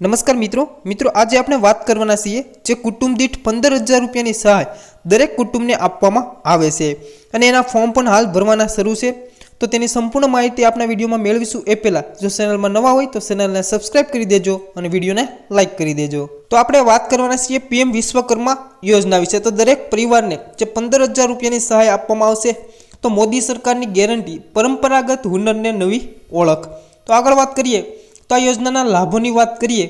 નમસ્કાર મિત્રો. મિત્રો, આજે આપણે વાત કરવાના છીએ જે કુટુંબ દીઠ પંદર હજાર રૂપિયાની સહાય દરેક કુટુંબને આપવામાં આવે છે અને એના ફોર્મ પણ હાલ ભરવાના શરૂ છે. તો તેની સંપૂર્ણ માહિતી આપણા વિડીયોમાં મેળવીશું. એ પહેલાં, જો ચેનલમાં નવા હોય તો ચેનલને સબસ્ક્રાઇબ કરી દેજો અને વિડીયોને લાઇક કરી દેજો. તો આપણે વાત કરવાના છીએ પીએમ વિશ્વકર્મા યોજના વિશે. તો દરેક પરિવારને જે પંદર હજાર રૂપિયાની સહાય આપવામાં આવશે, તો મોદી સરકારની ગેરંટી પરંપરાગત હુનરને નવી ઓળખ. તો આગળ વાત કરીએ. તો આ યોજનાના લાભોની વાત કરીએ,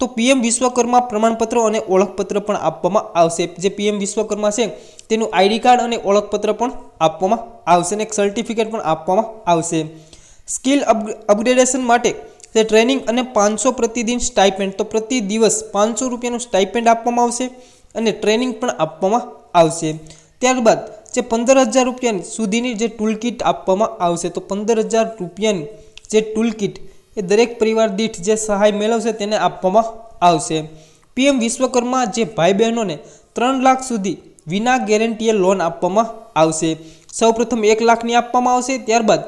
તો પીએમ વિશ્વકર્મા પ્રમાણપત્ર અને ઓળખપત્ર પણ આપવામાં આવશે. જે પીએમ વિશ્વકર્મા છે, તેનું આઈડી કાર્ડ અને ઓળખપત્ર પણ આપવામાં આવશે અને એક સર્ટિફિકેટ પણ આપવામાં આવશે. સ્કિલ અપગ્રેડેશન માટે તે ટ્રેનિંગ અને પાંચસો પ્રતિદિન સ્ટાઇપેન્ડ, તો પ્રતિ દિવસ પાંચસો રૂપિયાનું સ્ટાઇપેન્ડ આપવામાં આવશે અને ટ્રેનિંગ પણ આપવામાં આવશે. ત્યારબાદ જે પંદર હજાર રૂપિયાની સુધીની જે ટૂલકીટ આપવામાં આવશે, તો પંદર હજાર રૂપિયાની જે ટૂલ કિટ એ દરેક પરિવાર દીઠ જે સહાય મેળવશે તેને આપવામાં આવશે. પીએમ વિશ્વકર્મા જે ભાઈ બહેનોને ત્રણ લાખ સુધી વિના ગેરંટીએ લોન આપવામાં આવશે. સૌપ્રથમ એક લાખની આપવામાં આવશે, ત્યારબાદ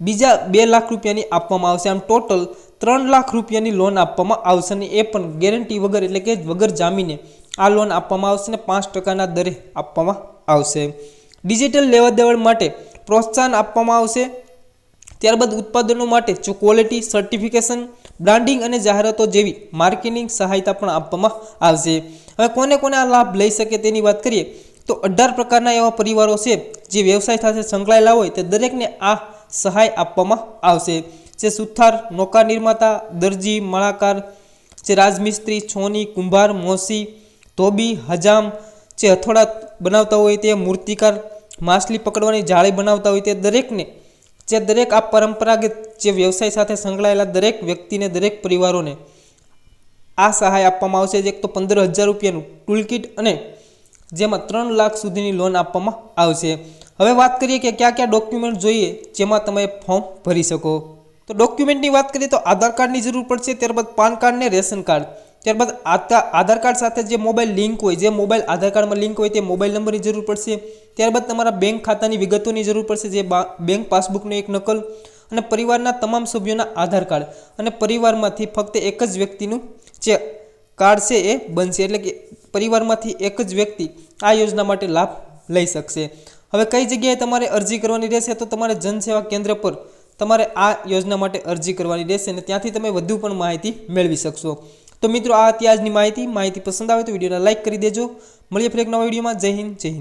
બીજા બે લાખ રૂપિયાની આપવામાં આવશે. આમ ટોટલ ત્રણ લાખ રૂપિયાની લોન આપવામાં આવશે અને એ પણ ગેરંટી વગર એટલે કે વગર જામીને આ લોન આપવામાં આવશે અને પાંચ ટકાના દરે આપવામાં આવશે. ડિજિટલ લેવડ દેવડ માટે પ્રોત્સાહન આપવામાં આવશે. ત્યારબાદ ઉત્પાદનો માટે ક્વોલિટી સર્ટિફિકેશન બ્રાન્ડિંગ અને જાહેરાતો જેવી માર્કેટિંગ સહાયતા પણ આપવામાં આવશે. હવે કોને કોને આ લાભ લઈ શકે તેની વાત કરીએ, તો અઢાર પ્રકારના એવા પરિવારો છે જે વ્યવસાય સાથે સંકળાયેલા હોય તે દરેકને આ સહાય આપવામાં આવશે. જે સુથાર નૌકા નિર્માતા, દરજી, માળાકાર, જે રાજમિસ્ત્રી, છોની, કુંભાર, મોસી, ધોબી, હજામ, જે હથોડા બનાવતા હોય તે મૂર્તિકાર, માછલી પકડવાની જાળી બનાવતા હોય તે દરેકને જે દરેક આ પરંપરાગત જે વ્યવસાય સાથે સંકળાયેલા દરેક વ્યક્તિને, દરેક પરિવારોને આ સહાય આપવામાં આવશે. એક તો પંદર હજાર રૂપિયાનું ટૂલ કિટ અને જેમાં ત્રણ લાખ સુધીની લોન આપવામાં આવશે. હવે વાત કરીએ કે કયા કયા ડોક્યુમેન્ટ જોઈએ જેમાં તમે ફોર્મ ભરી શકો. તો ડોક્યુમેન્ટની વાત કરીએ તો આધાર કાર્ડની જરૂર પડશે, ત્યારબાદ પાન કાર્ડ ને રેશન કાર્ડ ત્યારબાદ આધાર કાર્ડ સાથે જે મોબાઈલ લિંક હોય, જે મોબાઈલ આધાર કાર્ડમાં લિંક હોય તે મોબાઈલ નંબરની જરૂર પડશે. ત્યારબાદ તમારા બેંક ખાતાની વિગતોની જરૂર પડશે, જે બેંક પાસબુકની એક નકલ અને પરિવારના તમામ સભ્યોના આધાર કાર્ડ. અને પરિવારમાંથી ફક્ત એક જ વ્યક્તિનું જે કાર્ડ છે એ બનશે, એટલે કે પરિવારમાંથી એક જ વ્યક્તિ આ યોજના માટે લાભ લઈ શકશે. હવે કઈ જગ્યાએ તમારે અરજી કરવાની રહેશે તો તમારે જનસેવા કેન્દ્ર પર તમારે આ યોજના માટે અરજી કરવાની રહેશે અને ત્યાંથી તમે વધુ પણ માહિતી મેળવી શકશો. તો મિત્રો આ હતી આજની માહિતી. માહિતી પસંદ આવે તો વિડીયોને લાઇક કરી દેજો. મળીએ ફરી એક નવા વિડીયોમાં. જય હિન્દ જય હિન્દ.